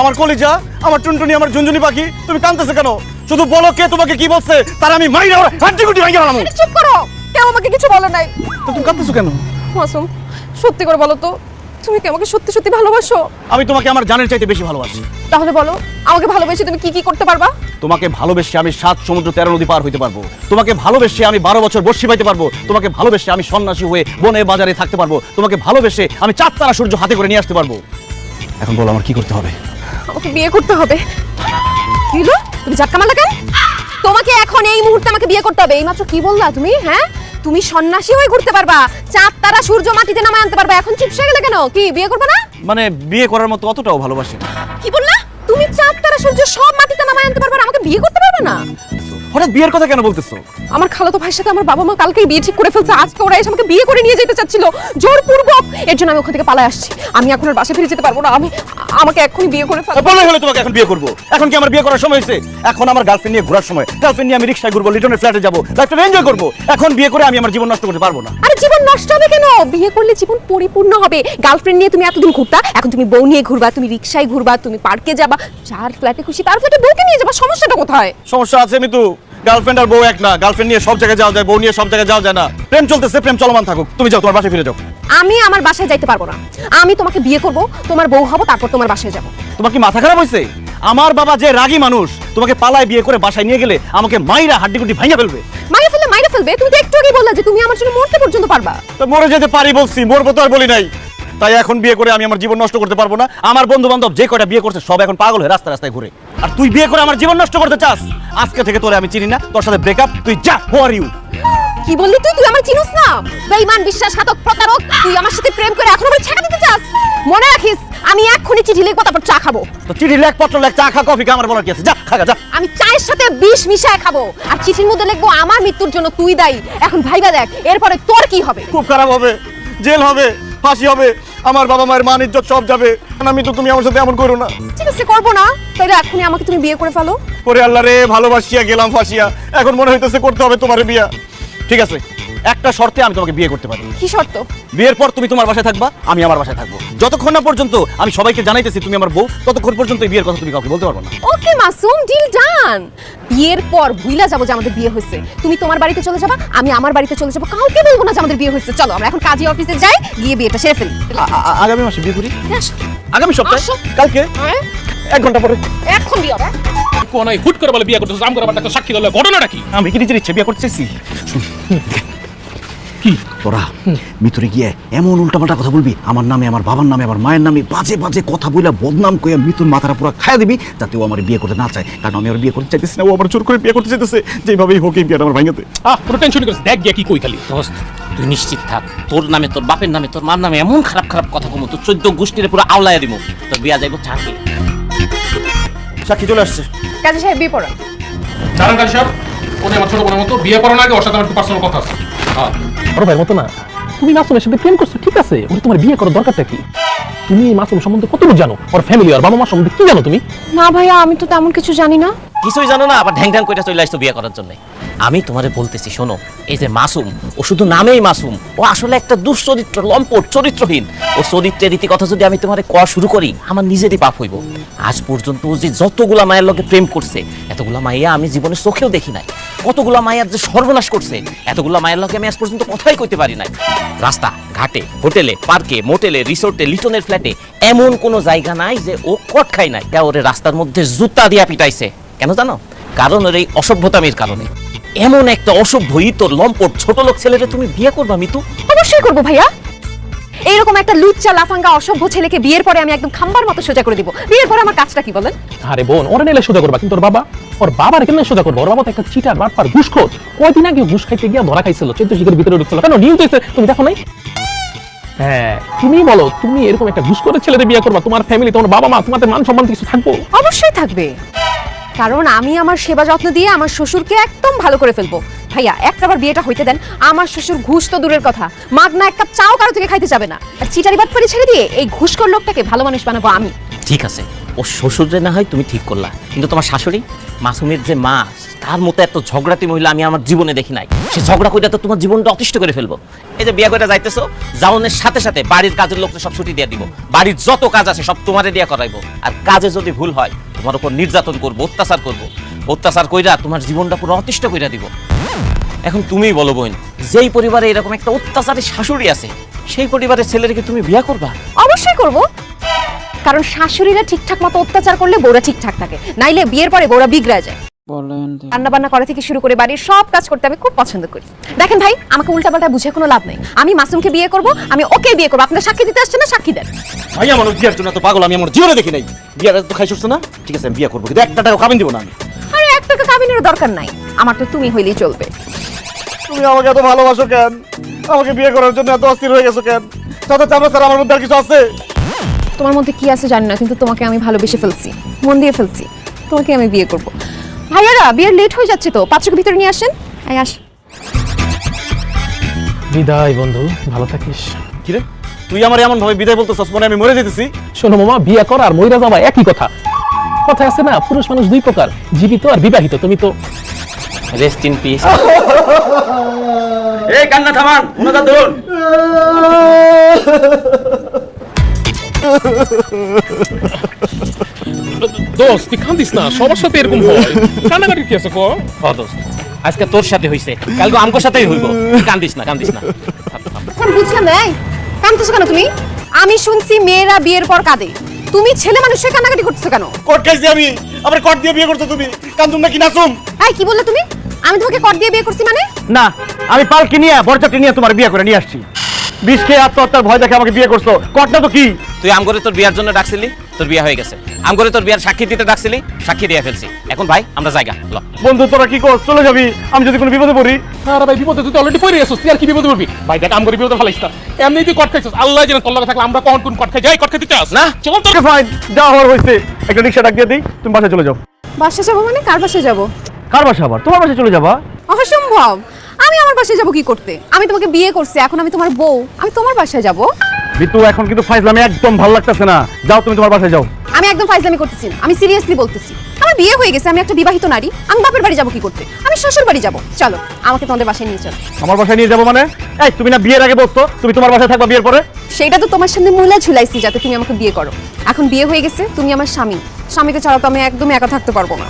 আমার কলিজা আমার টুনটুনি আমার ঝুনঝুনি পাখি তুমি কাঁদতেছো কেন? শুধু বলো কে তোমাকে কি বলছে তার আমি মাইরা ওরা হাড্ডি গুটি ভাঙিয়ে ফেলাম চুপ করো কেউ আমাকে কিছু বলে নাই। তো তুমি কাঁদতেছো কেন? মাসুম সত্যি করে বলো তো তুমি কি আমাকে সত্যি সত্যি ভালোবাসো? আমি তোমাকে আমার জানের চাইতে বেশি ভালোবাসি। তাহলে বলো আমাকে ভালোবেসে তুমি কি কি করতে পারবা? তোমাকে ভালোবেসে আমি সাত সমুদ্র তেরো নদী পার হইতে পারব। তোমাকে ভালোবেসে আমি বারো বছর বর্ষি পাইতে পারব। তোমাকে ভালোবেসে আমি সন্ন্যাসী হয়ে বনে বাজারে থাকতে পারব। তোমাকে ভালোবেসে আমি চার তারা সূর্য হাতে করে নিয়ে আসতে পারব। এখন বলো আমার কি করতে হবে? আমাকে বিয়ে করতে হবে। কি হলো? তুমি ঝাটকা মারলা কেন? তোমাকে এখন এই মুহূর্তে আমাকে বিয়ে করতে হবে। এইমাত্র কি বললা তুমি হ্যাঁ? তুমি সন্ন্যাসী হয়ে ঘুরতে পারবা। চাঁদ তারা সূর্য মাটিতে নামায় আনতে পারবা। এখন চুপসে গেলে কেন? কি বিয়ে করবে না? মানে বিয়ে করার মতো অতটাও ভালোবাসে কি বললা? তুমি চাঁদ তারা সূর্য সব মাটিতে নামায় আনতে পারবে। হঠাৎ বিয়ের কথা কেন বলতেছো? আমার খালাতো ভাইয়ের সাথে আমার বাবা মা কালকেই বিয়ে ঠিক করে ফেলছে আজকে ওরা এসে আমাকে বিয়ে করে নিয়ে যেতে চাচ্ছিল। জোরপূর্বক! এর জন্য আমি ওখান থেকে পালায় আসছি। আমি এখন আর বাসা ফিরে যেতে পারব না। আমি আমাকে এখনই বিয়ে করে ফেলো। বলে হলে তোমাকে এখন বিয়ে করব। এখন কি আমার বিয়ে করার সময় হয়েছে? এখন আমার গার্লফ্রেন্ড নিয়ে ঘোরার সময়। গার্লফ্রেন্ড নিয়ে আমি রিক্সায় ঘুরবো লিটনের ফ্ল্যাটে যাব। লাইফটা এনজয় করব। এখন বিয়ে করে আমি আমার জীবন নষ্ট করতে পারব না। আরে জীবন নষ্ট হবে কেন? বিয়ে করলে জীবন পরিপূর্ণ হবে। গার্লফ্রেন্ড নিয়ে তুমি এতদিন ঘুরতা? এখন তুমি বউ নিয়ে ঘুরবা তুমি রিক্সায় ঘুরবা তুমি পার্কে যাবা যার ফ্ল্যাটে খুশি তার ফ্ল্যাটে বউকে নিয়ে যাবা। সমস্যাটা কোথায়? সমস্যা আছে মিতু। গার্লফ্রেন্ড আর বউ এক না গার্লফ্রেন্ড নিয়ে সব জায়গায় যাওয়া যায় বউ নিয়ে সব জায়গায় যাওয়া যায় না। প্রেম চলতেছে প্রেম চলমান থাকুক। তুমি যাও তোমার বাসায় ফিরে যাও। আমি আমার বাসায় যাইতে পারব না। আমি তোমাকে বিয়ে করব তোমার বউ হব তারপর তোমার বাসায় যাব। তোমার কি মাথা খারাপ হয়েছে আমার বাবা যে রাগী মানুষ তোমাকে পালায় বিয়ে করে বাসায় নিয়ে গেলে আমাকে মাইরা হাড্ডি গুটি ভাঙা ফেলবে। মাইরে ফেললে মাইরে ফেলবে? তুমি তো একটু আগেই বললা যে তুমি আমার জন্য মরতে পর্যন্ত পারবা। তো মরে যেতে পারি বলছি মরবো তো আর বলি নাই। তাই এখন বিয়ে করে আমি আমার জীবন নষ্ট করতে পারব না। আমার বন্ধু বান্ধব যে কয়টা বিয়ে করছে সব এখন পাগল হয়ে রাস্তা রাস্তায় ঘুরে। আর তুই বিয়ে করে আমার জীবন নষ্ট করতে চাস? আজকে থেকে তোরে আমি চিনি না তোর সাথে ব্রেকআপ তুই যা হু আর ইউ কি বললি তুই? তুই আমার চিনুস না? বেঈমান বিশ্বাসঘাতক প্রতারক তুই আমার সাথে প্রেম করে এখন আমার ছেঁকা দিতে চাস? মনে রাখিস আমি এক্ষুনি চিঠি লিখব তারপর চা খাব। তো চিঠি লেখ পত্র লেখ চা খা কফি খা আমার বলার কি আছে? যা খাগা যা। আমি চায়ের সাথে বিষ মিশায় খাব আর চিঠির মধ্যে লিখব আমার মৃত্যুর জন্য তুই দায়ী। এখন ভাইবা দেখ এরপরে তোর কি হবে? খুব খারাপ হবে জেল হবে ফাঁসি হবে। আমার বাবা মায়ের মান ইজ্জত সব যাবে। আমি তো তুমি আমার সাথে এমন করো না। ঠিক আছে করব না। তাহলে এখনই আমাকে তুমি বিয়ে করে ফেলো। করে আল্লাহ রে ভালোবাসিয়া গেলাম ফাঁসিয়া। এখন মনে হইতেছে করতে হবে তোমার বিয়া। ঠিক আছে। একটা শর্তে আমি তোমাকে বিয়ে করতে পারি। কি শর্ত? বিয়ের পর তুমি তোমার বাসায় থাকবা আমি আমার বাসায় থাকব। যতক্ষণ না পর্যন্ত আমি সবাইকে জানাইতেছি তুমি আমার বউ ততক্ষণ পর্যন্ত এই বিয়ের কথা তুমি কাউকে বলতে পারব না। Okay Masum deal done. বিয়ের পর ভুইলা যাব যে আমাদের বিয়ে হয়েছে। তুমি তোমার বাড়িতে চলে যাবা আমি আমার বাড়িতে চলে যাব কাউকে বলব না যে আমাদের বিয়ে হয়েছে। চলো আমরা এখন কাজী অফিসে যাই গিয়ে বিয়েটা সেরে ফেলি। আগামী মাসে বিয়ে করি? আসো। আগামী সপ্তাহে? কালকে? হ্যাঁ? এক ঘণ্টা পরে। এখন বিয়ে হবে। কোন হুট করে বলে বিয়ে করতেছ আম করে আবার একটা সাক্ষী দিলে ঘটনাটা কি? আমি কি নিজের ইচ্ছে বিয়ে করতেছি শুন। কি? তোরা ভিতরে গিয়ে এমন উল্টাপাল্টা কথা বলবি আমার নামে আমার বাবার নামে আমার মায়ের নামে বাজে বাজে কথা বলে বদনাম করে মৃত্যুর মাথাটা পুরো খাইয়া দিবি যাতে ও আমার বিয়ে করতে না চায়। কারণ আমি আর বিয়ে করতে চাইতেছি না ও আমার জোর করে বিয়ে করতে চাইতেছে। যেভাবেই হোক এই বিয়েটা আমার ভাঙাতে আহ পুরো টেনশন করিস দেখ গিয়া কি কই খালি। দোস্ত তুই নিশ্চিত থাক তোর নামে তোর বাপের নামে তোর মার নামে এমন খারাপ খারাপ কথা কমো তোর চোদ্দ গোষ্ঠীরে পুরো আওলাইয়া দিব তোর বিয়া যাইব চাকরি সাক্ষী চলে আসছে। কাজী সাহেব বিয়ে পড়া। দাঁড়ান কাজ সাহেব উনি আমার ছোট বোনের মতো বিয়ে করার আগে ওর সাথে আমার একটু পার্সোনাল কথা আছে। হ্যাঁ বড় ভাইয়ের মতো না। তুমি মাসুমের সাথে প্রেম করছ, ঠিক আছে? ওর তোমার বিয়ে করার দরকারটা কি? তুমি মাসুম সম্বন্ধে কতটুকু জানো? ওর ফ্যামিলি আর বাবা মা সম্বন্ধে কি জানো তুমি? না ভাইয়া, আমি তো তেমন কিছু জানি না। কিছুই জানো না, আবার ঢ্যাং ঢ্যাং করে চলে আসতো বিয়ে করার জন্য। আমি তোমারে বলতেছি, শোনো, এই যে মাসুম, ও শুধু নামেই মাসুম, ও আসলে একটা দুশ্চরিত্র, লম্পট, চরিত্রহীন। ও চরিত্রের রীতি কথা যদি আমি তোমারে কয়া শুরু করি, আমার নিজেরই পাপ হইব। আজ পর্যন্ত ও যে যতগুলা মায়ের লগে প্রেম করছে, এতগুলা মাইয়া আমি জীবনে চোখেও দেখি নাই। কতগুলা মায়ের যে সর্বনাশ করছে, এতগুলা মায়ের লগে আমি আজ পর্যন্ত কথাই কইতে পারি নাই। রাস্তা, ঘাটে, হোটেলে, পার্কে, মোটেলে, রিসোর্টে, লিটনের ফ্ল্যাটে, এমন কোনো জায়গা নাই যে ও কট খায় নাই। ওরে রাস্তার মধ্যে জুতা দিয়া পিটাইছে। কেন জানো? কারণ ওর এই অসভ্যতামির কারণে। এমন একটা অসভ্য তোর লম্পট ছোট লোক ছেলেরে তুমি বিয়ে করবা মিতু? অবশ্যই করব ভাইয়া। এইরকম একটা লুচ্চা লাফাঙ্গা অসভ্য ছেলেকে বিয়ের পরে আমি একদম খাম্বার মতো সোজা করে দিব। বিয়ের পরে আমার কাজটা কি বলেন? আরে বোন ওরা নিলে সোজা করবা কিন্তু ওর বাবা ওর বাবার কেন সোজা করব? ওর বাবা তো একটা চিটার বাটপার ঘুষখোর। কয়দিন আগে ঘুষ খাইতে গিয়ে ধরা খাইছিল চৈত্র শিখের ভিতরে ঢুকছিল। কেন নিউজ এসে তুমি দেখো নাই? হ্যাঁ তুমি বলো তুমি এরকম একটা ঘুষ করে ছেলেদের বিয়ে করবা? তোমার ফ্যামিলি তোমার বাবা মা তোমাদের মান সম্মান কিছু থাকব? অবশ্যই থাকবে। কারণ আমি আমার সেবা যত্ন দিয়ে আমার শ্বশুরকে একদম ভালো করে ফেলব। ভাইয়া একটাবার বিয়েটা হইতে দেন, আমার শ্বশুর ঘুষ তো দূরের কথা। মাগনা এক কাপ চাও কারও থেকে খাইতে যাবে না। আর চিটারি বাদ ছেড়ে দিয়ে এই ঘুষখোর লোকটাকে ভালো মানুষ বানাবো আমি। ঠিক আছে। ও শ্বশুরে না হয় তুমি ঠিক করলা। কিন্তু তোমার শাশুড়ি? মাসুমের যে মা, তার মতো এত ঝগড়াটি মহিলা আমি আমার জীবনে দেখি নাই। সে ঝগড়া করে তো তোমার জীবনটা অতিষ্ঠ করে ফেলব। এই যে বিয়ে করে যাইতেছো, যাওনের সাথে সাথে বাড়ির কাজের লোককে সব ছুটি দিয়ে দিব। বাড়ির যত কাজ আছে সব তোমারে দিয়ে করাইবো। আর কাজে যদি ভুল হয়, তোমার উপর নির্যাতন করব, অত্যাচার করব। অত্যাচার কইরা তোমার জীবনটা পুরো অতিষ্ঠ কইরা দিব। এখন তুমিই বলো বোন, যেই পরিবারে এরকম একটা অত্যাচারী শাশুড়ি আছে, সেই পরিবারের ছেলেকে তুমি বিয়ে করবা? অবশ্যই করব। কারণ শাশুড়িরা ঠিকঠাক মতো অত্যাচার করলে বউরা ঠিকঠাক থাকে। নাইলে বিয়ের পরে বউরা বিগড়া যায়। রান্না বান্না করা থেকে শুরু করে বাড়ির সব কাজ করতে আমি খুব পছন্দ করি। দেখেন ভাই আমাকে উল্টাপাল্টা বুঝে কোনো লাভ নেই। আমি মাসুমকে বিয়ে করব আমি ওকে বিয়ে করব। আপনারা সাক্ষী দিতে আসছেন না সাক্ষী দেন? ভাই আমার বিয়ার জন্য তো পাগল আমি আমার জীবনে দেখি নাই। বিয়ার তো খাই না? ঠিক আছে আমি বিয়ে করব কিন্তু একটা টাকা খাবেন দিব না আমি। আরে এক টাকা কাবিনের দরকার নাই। আমার তো তুমি হইলেই চলবে। তুমি আমাকে এত ভালোবাসো কেন? আমাকে বিয়ে করার জন্য এত অস্থির হয়ে গেছো কেন? তাতে চাপা স্যার আমার মধ্যে আর কিছু আছে? তোমার মধ্যে কি আছে জানি না কিন্তু তোমাকে আমি ভালোবেসে ফেলছি। মন দিয়ে ফেলছি। তোমাকে আমি বিয়ে করব। ভাইয়ারা বিয়ের লেট হয়ে যাচ্ছে তো। পাত্রকে ভিতরে নিয়ে আসেন। আস। বিদায় বন্ধু ভালো থাকিস। কিরে? তুই আমার এমন ভাবে বিদায় বলতেছস মনে আমি মরে যেতেছি। শোনো মামা বিয়ে কর আর মইরা যাওয়া একই কথা। কথা আছে না পুরুষ মানুষ দুই প্রকার জীবিত আর বিবাহিত। তুমি তো রেস্ট ইন পিস এই কান্না থামান ওনাটা ধরুন দোস্ত তুই কান্দিস না সবার সাথে এরকম হয়। কান্নাকাটি কি আছে কো? ও দোস্ত, আজকে তোর সাথে হইছে কালকে সাথেই হইব। কান্দিস না কান্দিস না। এখন বুঝলাম এই, কাঁদতেছো কেন তুমি? আমি শুনছি মেয়েরা বিয়ের পর কাঁদে। তুমি ছেলে মানুষের কান্নাকাটি করতেছো কেন? কোর্ট খাইছি আমি আবার কোর্ট দিয়ে বিয়ে করছ তুমি। কান্দুম নাকি নাচুম? এই কি বললে তুমি? আমি তোমাকে কর দিয়ে বিয়ে করছি মানে? না আমি পালকি নিয়ে বরযাত্রী নিয়ে তোমার বিয়ে করে নিয়ে আসছি। বিষ খেয়ে আত্মহত্যার ভয় দেখে আমাকে বিয়ে করছ। কোর্টটা তো কি? তুই আমগরে তোর বিয়ার জন্য ডাকছিলি তোর বিয়া হয়ে গেছে। আমগরে তোর বিয়ার সাক্ষী দিতে ডাকছিলি সাক্ষী দিয়ে ফেলছি। এখন ভাই আমরা জায়গা ল। বন্ধু তোরা কি করছ? চলে যাবি? আমি যদি কোনো বিপদে পড়ি? আর ভাই বিপদে তুই অলরেডি পড়ে গেছিস তুই আর কি বিপদে পড়বি? ভাই দেখ আম করে বিপদে ফেলাইস না। এমনি তুই কট খাইছিস আল্লাহ জানে তোর লগে থাকলে আমরা কখন কোন কট খাই যাই কট খাইতে চাস। না। চল তোকে ফাইন যা হওয়ার হয়েছে। একটা রিক্সা ডাক দিয়ে দিই তুমি বাসায় চলে যাও। বাসা যাব মানে কার বাসায় যাব? কার বাসা আবার? তোমার বাসায় চলে যাবা? অসম্ভব। আমি আমার বাসায় যাব কি করতে? আমি তোমাকে বিয়ে করছি এখন আমি তোমার বউ। আমি তোমার বাসায় যাব। বিতু এখন কিন্তু ফাইজলামি একদম ভালো লাগতেছে না। যাও তুমি তোমার বাসায় যাও। আমি একদম ফাইজলামি করতেছি না আমি সিরিয়াসলি বলতেছি। আমার বিয়ে হয়ে গেছে আমি একটা বিবাহিত নারী আমি বাপের বাড়ি যাব কি করতে? আমি শ্বশুর বাড়ি যাব। চলো আমাকে তোমাদের বাসায় নিয়ে চলো। আমার বাসায় নিয়ে যাব মানে? এই তুমি না বিয়ের আগে বসতো তুমি তোমার বাসায় থাকবা বিয়ের পরে? সেইটা তো তোমার সামনে মূলা ঝুলাইছি যাতে তুমি আমাকে বিয়ে করো। এখন বিয়ে হয়ে গেছে তুমি আমার স্বামী। স্বামীকে ছাড়া তো আমি একদমই একা থাকতে পারব না।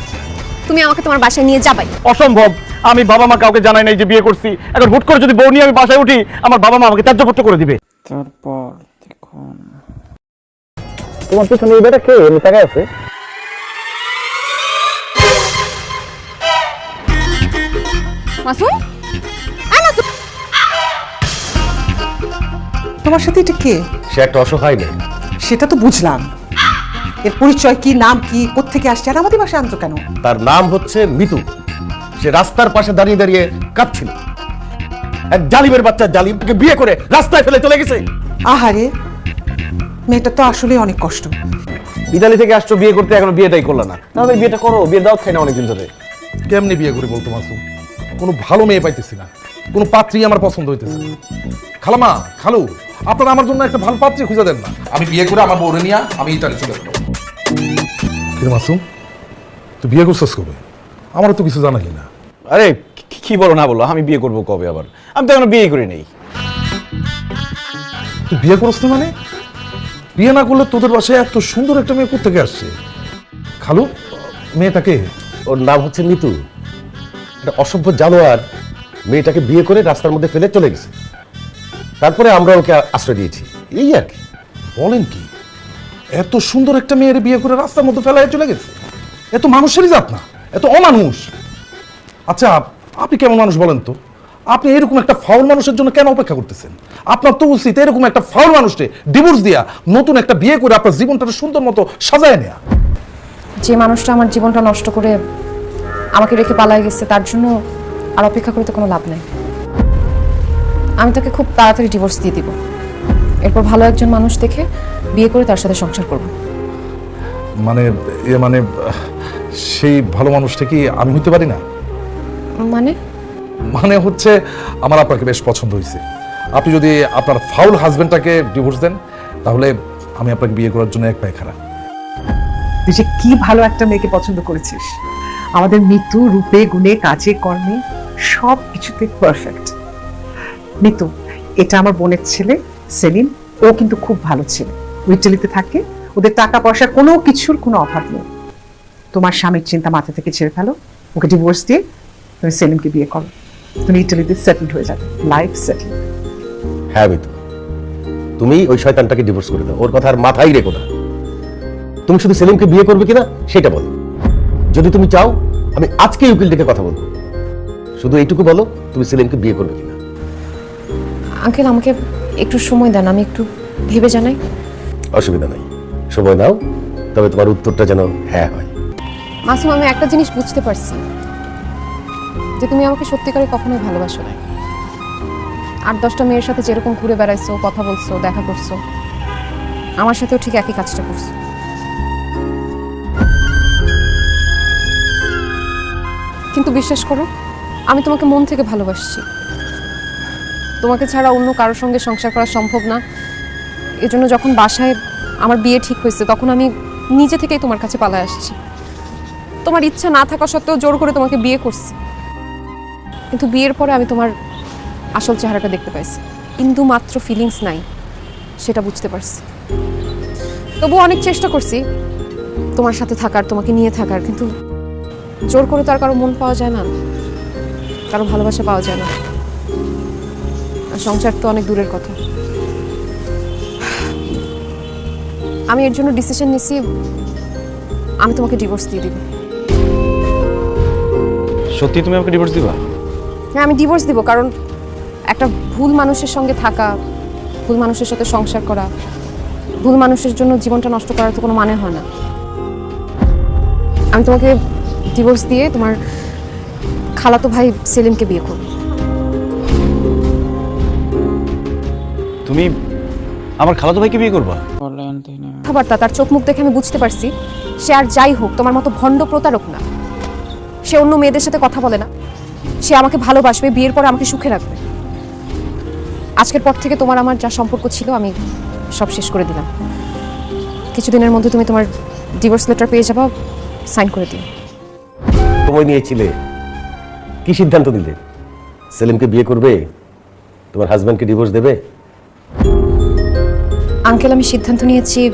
তুমি আমাকে তোমার বাসায় নিয়ে যাবাই। অসম্ভব। আমি বাবা মা কাউকে জানাই নাই যে বিয়ে করছি। এখন হুট করে যদি বউ নিয়ে আমি বাসায় উঠি আমার বাবা মা আমাকে ত্যায্যপত্র করে দিবে। তারপর দেখুন। তোমার পিছনে এই বেটা কে? এমনি টাকা আছে। মাসুম? মাসুম। তোমার সাথে এটা কে? সে একটা অসহায় মেয়ে। সেটা তো বুঝলাম। এর পরিচয় কি নাম কি কোত্থেকে আসছে আর আমাদের বাসায় আনছো কেন? তার নাম হচ্ছে মিতু। সে রাস্তার পাশে দাঁড়িয়ে দাঁড়িয়ে কাঁদছিল। এক জালিমের বাচ্চা জালিমকে বিয়ে করে রাস্তায় ফেলে চলে গেছে। আহারে মেয়েটা তো আসলে অনেক কষ্ট। বিদালি থেকে আসছো বিয়ে করতে এখনও বিয়েটাই করল না। তাহলে বিয়েটা করো বিয়ে দাও খাই না অনেকদিন ধরে। কেমনি বিয়ে করে বলতো মাসুম কোনো ভালো মেয়ে পাইতেছি না। কোনো পাত্রী আমার পছন্দ হইতেছে না। খালামা খালু আপনারা আমার জন্য একটা ভালো পাত্রী খুঁজে দেন না। আমি বিয়ে করে আমার বউরে নিয়ে আমি ইতালি চলে গেলাম কিরে মাসুম? তুই বিয়ে করছিস কবে? আমারও তো কিছু জানালি না। আরে কি- কি বলো না বলো আমি বিয়ে করব কবে আবার? আমি তো এখনও বিয়ে করি নেই। তুই বিয়ে করছ না মানে? বিয়ে না করলে তোদের বাসায় এত সুন্দর একটা মেয়ে কোথেকে আসছে? খালু মেয়েটাকে? ওর নাম হচ্ছে মিতু। একটা অসভ্য জানোয়ার মেয়েটাকে বিয়ে করে রাস্তার মধ্যে ফেলে চলে গেছে। তারপরে আমরা ওকে আশ্রয় দিয়েছি। এই আর কি। বলেন কি? এত সুন্দর একটা মেয়ের বিয়ে করে রাস্তার মধ্যে ফেলায় চলে গেছে। এত মানুষেরই জাত না, এত অমানুষ। আচ্ছা আপনি কেমন মানুষ বলেন তো? আপনি এরকম একটা ফাউল মানুষের জন্য কেন অপেক্ষা করতেছেন? আপনার তো উচিত এরকম একটা ফাউল মানুষকে ডিভোর্স দিয়া নতুন একটা বিয়ে করে আপনার জীবনটা সুন্দর মতো সাজায় নেয়া। যে মানুষটা আমার জীবনটা নষ্ট করে আমাকে রেখে পালাই গেছে, তার জন্য আর অপেক্ষা করতে কোনো লাভ নেই। আমি তাকে খুব তাড়াতাড়ি ডিভোর্স দিয়ে দিব। এরপর ভালো একজন মানুষ দেখে বিয়ে করে তার সাথে সংসার করব। মানে এ মানে সেই ভালো মানুষটা কি আমি হইতে পারি না? মানে? মানে হচ্ছে আমার আপনাকে বেশ পছন্দ হয়েছে। আপনি যদি আপনার ফাউল হাজবেন্ডটাকে ডিভোর্স দেন তাহলে আমি আপনাকে বিয়ে করার জন্য এক পায়ে খারাপ তুই যে কি ভালো একটা মেয়েকে পছন্দ করেছিস। আমাদের মৃত্যু রূপে গুণে কাজে কর্মে সব কিছুতে পারফেক্ট মিতু এটা আমার বোনের ছেলে সেলিম ও কিন্তু খুব ভালো ছেলে। ইটালিতে থাকে। ওদের টাকা পয়সার কোনো কিছুর কোনো অভাব নেই। তোমার স্বামীর চিন্তা মাথা থেকে ছেড়ে ফেলো। ওকে ডিভোর্স দিয়ে তুমি সেলিমকে বিয়ে করো। তুমি ইটালিতে সেটেলড হয়ে যাবে। লাইফ সেটেল হ্যাঁ মিতু। তুমি ওই শয়তানটাকে ডিভোর্স করে দাও। ওর কথা আর মাথায় রেখো না। তুমি শুধু সেলিমকে বিয়ে করবে কিনা সেটা বলো। যদি তুমি চাও আমি আজকে উকিল ডেকে কথা বলব। শুধু এইটুকু বলো তুমি সেলিমকে বিয়ে করবে কিনা। আঙ্কেল আমাকে একটু সময় দেন। আমি একটু ভেবে জানাই। অসুবিধা নাই। সময় নাও, তবে তোমার উত্তরটা যেন হ্যাঁ হয়। মাসুম, আমি একটা জিনিস বুঝতে পারছি যে তুমি আমাকে সত্যিকারে কখনোই ভালোবাসো না আট, দশটা মেয়ের সাথে যেরকম ঘুরে বেড়াইছো, কথা বলছো, দেখা করছ, আমার সাথেও ঠিক একই কাজটা করছ। কিন্তু বিশ্বাস করো, আমি তোমাকে মন থেকে ভালোবাসছি। তোমাকে ছাড়া অন্য কারোর সঙ্গে সংসার করা সম্ভব না। এজন্য যখন বাসায় আমার বিয়ে ঠিক হয়েছে, তখন আমি নিজে থেকেই তোমার কাছে পালায় আসছি। তোমার ইচ্ছা না থাকা সত্ত্বেও জোর করে তোমাকে বিয়ে করছি। কিন্তু বিয়ের পরে আমি তোমার আসল চেহারাটা দেখতে পাইছি। কিন্তু মাত্র ফিলিংস নাই, সেটা বুঝতে পারছি। তবু অনেক চেষ্টা করছি তোমার সাথে থাকার, তোমাকে নিয়ে থাকার, কিন্তু জোর করে তো আর কারও মন পাওয়া যায় না। কারও ভালোবাসা পাওয়া যায় না। সংসার তো অনেক দূরের কথা। আমি এর জন্য ডিসিশন নিছি আমি তোমাকে ডিভোর্স দিয়ে দিব। সত্যি তুমি আমাকে ডিভোর্স দিবা? হ্যাঁ আমি ডিভোর্স দিব কারণ একটা ভুল মানুষের সঙ্গে থাকা ভুল মানুষের সাথে সংসার করা ভুল মানুষের জন্য জীবনটা নষ্ট করার তো কোনো মানে হয় না। আমি তোমাকে ডিভোর্স দিয়ে তোমার খালাতো ভাই সেলিমকে বিয়ে করব। তুমি আমার খালাতো ভাইকে বিয়ে করবা. কথাবার্তা তার চোখ মুখ দেখে আমি বুঝতে পারছি। সে আর যাই হোক তোমার মতো ভণ্ড প্রতারক না। সে অন্য মেয়েদের সাথে কথা বলে না। সে আমাকে ভালোবাসবে বিয়ের পরে আমাকে সুখে রাখবে। আজকের পর থেকে তোমার আমার যা সম্পর্ক ছিল আমি সব শেষ করে দিলাম। কিছুদিনের মধ্যে তুমি তোমার ডিভোর্স লেটার পেয়ে যাবা সাইন করে দিও। সময় নিয়েছিলে। কি সিদ্ধান্ত নিলে? সেলিমকে বিয়ে করবে? তোমার হাজব্যান্ডকে ডিভোর্স দেবে? আঙ্কেল আমি সিদ্ধান্ত নিয়েছি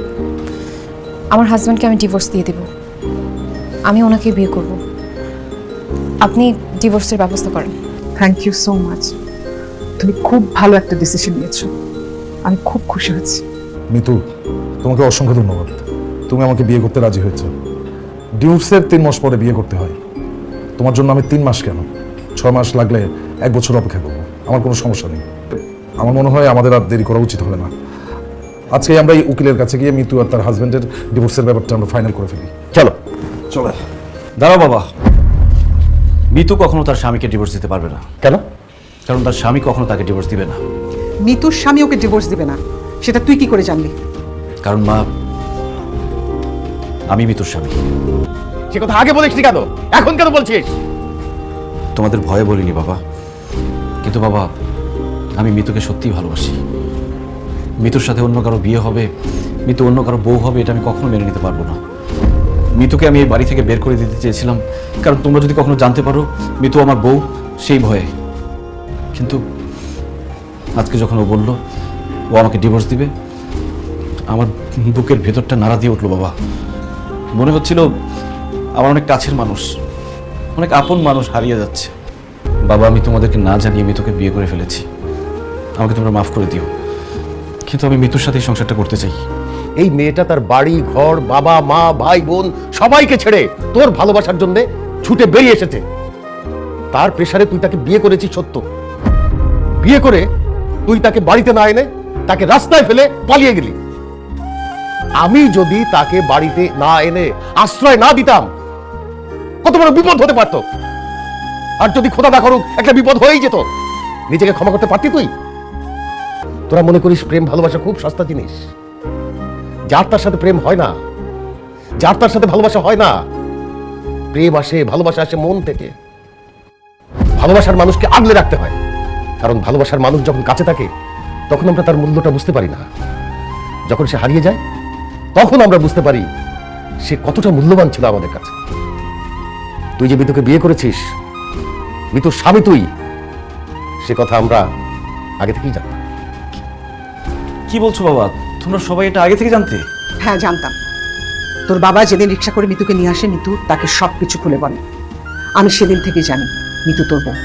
আমার হাজব্যান্ডকে আমি ডিভোর্স দিয়ে দেব। আমি ওনাকে বিয়ে করব। আপনি ডিভোর্সের ব্যবস্থা করেন। থ্যাংক ইউ সো মাচ তুমি খুব ভালো একটা ডিসিশন নিয়েছো। আমি খুব খুশি হয়েছি। মিতু তোমাকে অসংখ্য ধন্যবাদ। তুমি আমাকে বিয়ে করতে রাজি হয়েছো। ডিভোর্সের তিন মাস পরে বিয়ে করতে হয়। তোমার জন্য আমি তিন মাস কেন? ছয় মাস লাগলে এক বছর অপেক্ষা করব। আমার কোনো সমস্যা নেই। আমার মনে হয় আমাদের আর দেরি করা উচিত হবে না। আজকে আমরা এই উকিলের কাছে গিয়ে মিতু আর তার হাজবেন্ডের ডিভোর্সের ব্যাপারটা আমরা ফাইনাল করে ফেলি। চলো। চলো। দাঁড়াও বাবা। মিতু কখনো তার স্বামীকে ডিভোর্স দিতে পারবে না। কেন? কারণ তার স্বামী কখনো তাকে ডিভোর্স দিবে না। মিতুর স্বামী ওকে ডিভোর্স দিবে না। সেটা তুই কি করে জানলি? কারণ মা আমি মিতুর স্বামী। সে কথা আগে বলিস কেন? এখন কেন বলছিস? তোমাদের ভয়ে বলিনি বাবা। কিন্তু বাবা আমি মিতুকে সত্যিই ভালোবাসি। মিতুর সাথে অন্য কারও বিয়ে হবে, মিতু অন্য কারও বউ হবে, এটা আমি কখনো মেনে নিতে পারব না। মিতুকে আমি এই বাড়ি থেকে বের করে দিতে চেয়েছিলাম, কারণ তোমরা যদি কখনো জানতে পারো, মিতু আমার বউ, সেই ভয়ে। কিন্তু আজকে যখন ও বলল, ও আমাকে ডিভোর্স দিবে, আমার বুকের ভেতরটা নাড়া দিয়ে উঠল, বাবা। মনে হচ্ছিল আমার অনেক কাছের মানুষ, অনেক আপন মানুষ হারিয়ে যাচ্ছে। বাবা, আমি তোমাদেরকে না জানিয়ে মিতুকে বিয়ে করে ফেলেছি। আমাকে তোমরা মাফ করে দিও। কিন্তু আমি মিতুর সাথে সংসারটা করতে চাই। এই মেয়েটা তার বাড়ি, ঘর, বাবা, মা, ভাই, বোন, সবাইকে ছেড়ে তোর ভালোবাসার জন্য ছুটে বেরিয়ে এসেছে। তার প্রেসারে তুই তাকে বিয়ে করেছিস সত্য। বিয়ে করে তুই তাকে বাড়িতে না এনে তাকে রাস্তায় ফেলে পালিয়ে গেলি। আমি যদি তাকে বাড়িতে না এনে আশ্রয় না দিতাম, কত বড় বিপদ হতে পারতো। আর যদি খোদা না করুক, একটা বিপদ হয়েই যেত। নিজেকে ক্ষমা করতে পারতি তুই? তোরা মনে করিস প্রেম, ভালোবাসা খুব সস্তা জিনিস। যার তার সাথে প্রেম হয় না, যার তার সাথে ভালোবাসা হয় না, প্রেম আসে, ভালোবাসা আসে মন থেকে। ভালোবাসার মানুষকে আগলে রাখতে হয়, কারণ ভালোবাসার মানুষ যখন কাছে থাকে, তখন আমরা তার মূল্যটা বুঝতে পারি না। যখন সে হারিয়ে যায়, তখন আমরা বুঝতে পারি সে কতটা মূল্যবান ছিল আমাদের কাছে। তুই যে মিতুকে বিয়ে করেছিস, মিতুর স্বামী তুই, সে কথা আমরা আগে থেকেই জানতাম। কি বলছো বাবা? তোমরা সবাই এটা আগে থেকে জানতে? হ্যাঁ জানতাম। তোর বাবা যেদিন রিক্সা করে মিতুকে নিয়ে আসে, মিতু তাকে সব কিছু খুলে বলে। আমি সেদিন থেকে জানি, মিতু তোর বউ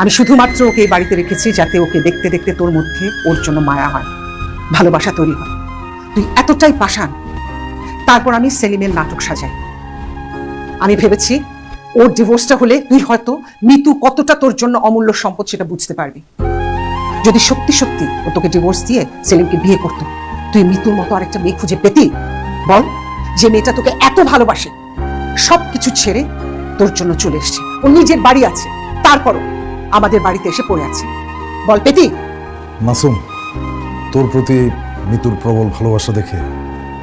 আমি শুধুমাত্র ওকে এই বাড়িতে রেখেছি যাতে ওকে দেখতে দেখতে তোর মধ্যে ওর জন্য মায়া হয়, ভালোবাসা তৈরি হয়। তুই এতটাই পাষাণ। তারপর আমি সেলিমের নাটক সাজাই। আমি ভেবেছি, ওর ডিভোর্সটা হলে তুই হয়তো মিতু কতটা তোর জন্য অমূল্য সম্পদ সেটা বুঝতে পারবি। যদি সত্যি সত্যি ও তোকে ডিভোর্স দিয়ে সেলিমকে বিয়ে করতো, তুই মিতুর মতো আরেকটা মেয়ে খুঁজে পেতি? বল, যে মেয়েটা তোকে এত ভালোবাসে সব কিছু ছেড়ে তোর জন্য চলে এসছে। ও নিজের বাড়ি আছে, তারপরও আমাদের বাড়িতে এসে পড়ে আছে। বল, পেতি? মাসুম, তোর প্রতি মিতুর প্রবল ভালোবাসা দেখে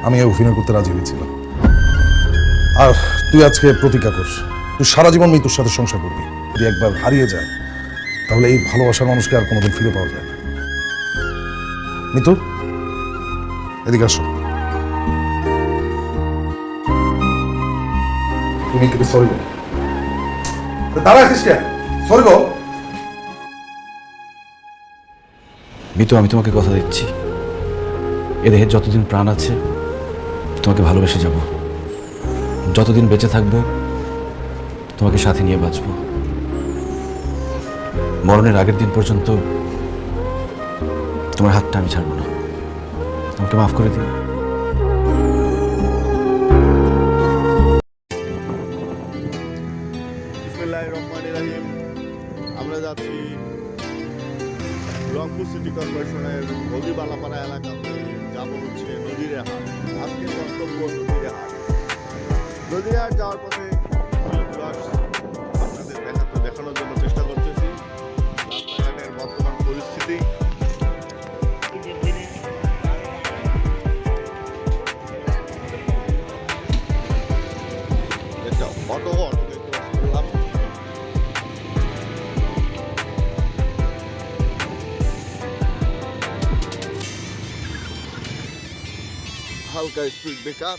আমি অভিনয় করতে রাজি হয়েছিলাম। আর তুই আজকে প্রতিজ্ঞা কর তুই সারা জীবন মিতুর সাথে সংসার করবি। যদি একবার হারিয়ে যায় তাহলে এই ভালোবাসার মানুষকে আর কোনোদিন ফিরে পাওয়া যায় না। মিতু এদিকে আসো। তুমি কিন্তু সরি গো দাঁড়া সরি মিতু, আমি তোমাকে কথা দিচ্ছি। এ দেহে যতদিন প্রাণ আছে, তোমাকে ভালোবেসে যাব। যতদিন বেঁচে থাকব, তোমাকে সাথে নিয়ে বাঁচব। মরণের আগের দিন পর্যন্ত তোমার হাতটা আমি ছাড়বো না। তোমাকে মাফ করে দিই আমরা রংপুর যাব যাওয়ার পথে দেখানোর জন্য का स्पीड बेकार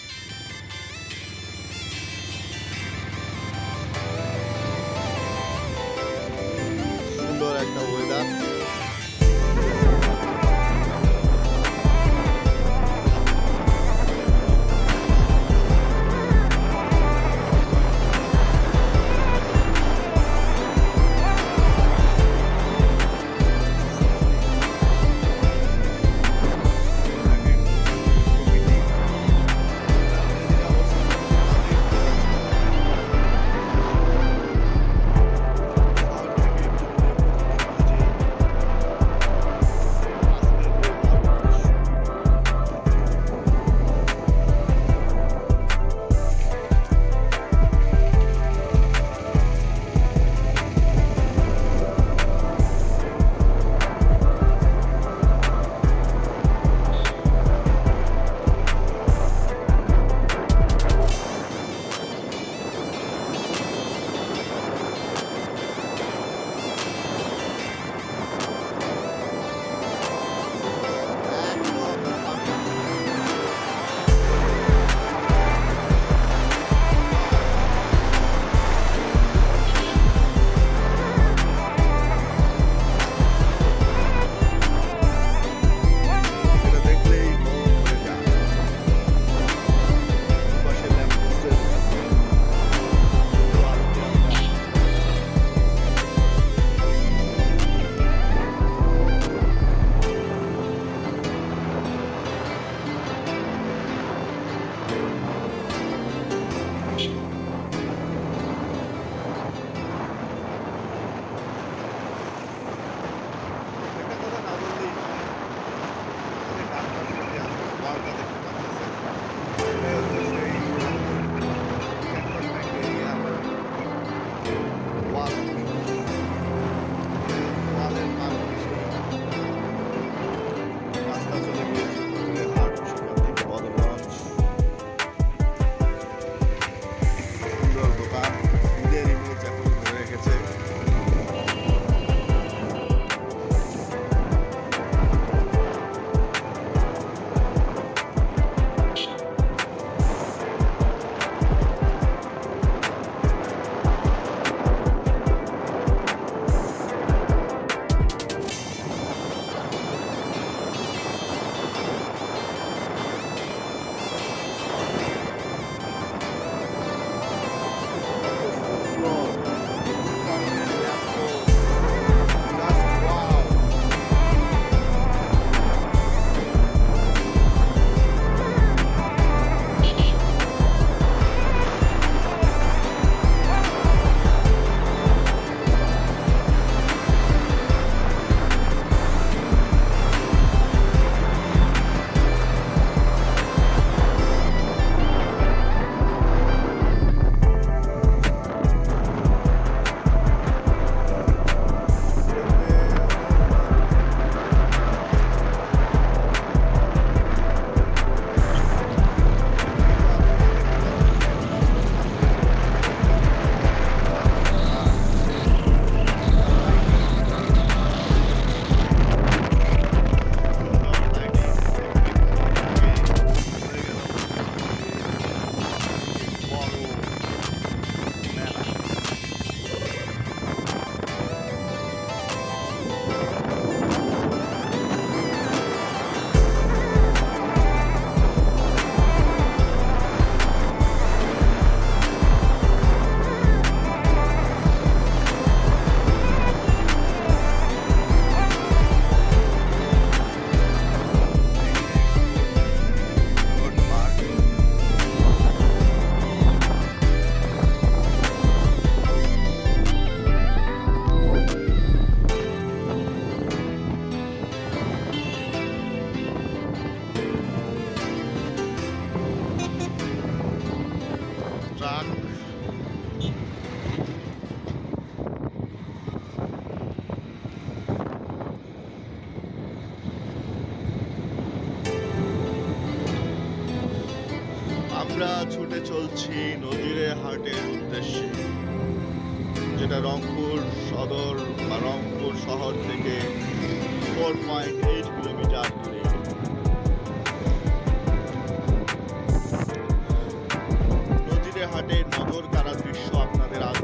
হাটের মধুর কারা দৃশ্য আপনাদের আজ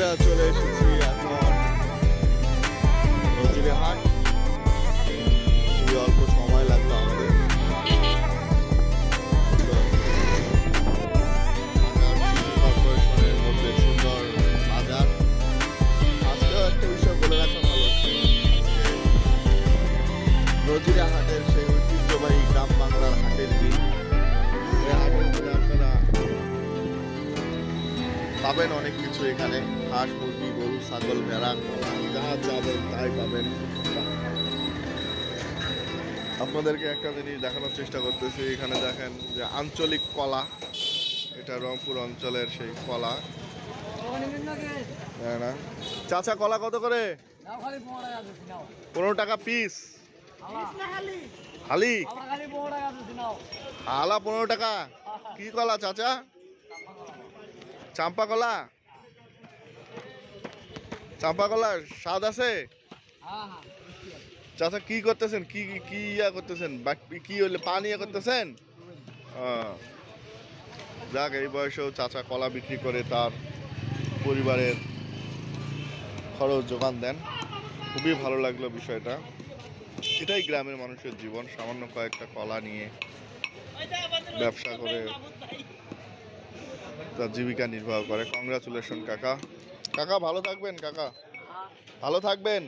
আমরা চলে এসেছি এখন নজিরে হাট। খুবই অল্প সময় লাগল আমাদের। সুন্দর বাজার। আজকেও একটা বিষয় বলে ভালো। সেই ঐতিহ্যবাহী গ্রাম বাংলার হাটের হাটের আপনারা পাবেন অনেক কিছু এখানে। হাঁস, মুরগি, গরু, ছাগল, ভেড়া, কলা, যা যাবেন তাই পাবেন। আপনাদেরকে একটা জিনিস দেখানোর চেষ্টা করতেছি, এখানে দেখেন যে আঞ্চলিক কলা, এটা রংপুর অঞ্চলের সেই কলা। না? চাচা, কলা কত করে? পনেরো টাকা পিস হালি? আলা পনেরো টাকা। কি কলা চাচা? চাম্পা কলা? চাম্পা কলার স্বাদ আছে? চাচা কি করতেছেন? কি কি ইয়া করতেছেন? কি হইলে? পানি ইয়া করতেছেন? যাক এই বয়সেও চাচা কলা বিক্রি করে তার পরিবারের খরচ যোগান দেন। খুবই ভালো লাগল বিষয়টা। এটাই গ্রামের মানুষের জীবন সামান্য কয়েকটা কলা নিয়ে ব্যবসা করে তার জীবিকা নির্বাহ করে। কংগ্রাচুলেশন কাকা। কাকা ভালো থাকবেন কাকা। ভালো থাকবেন।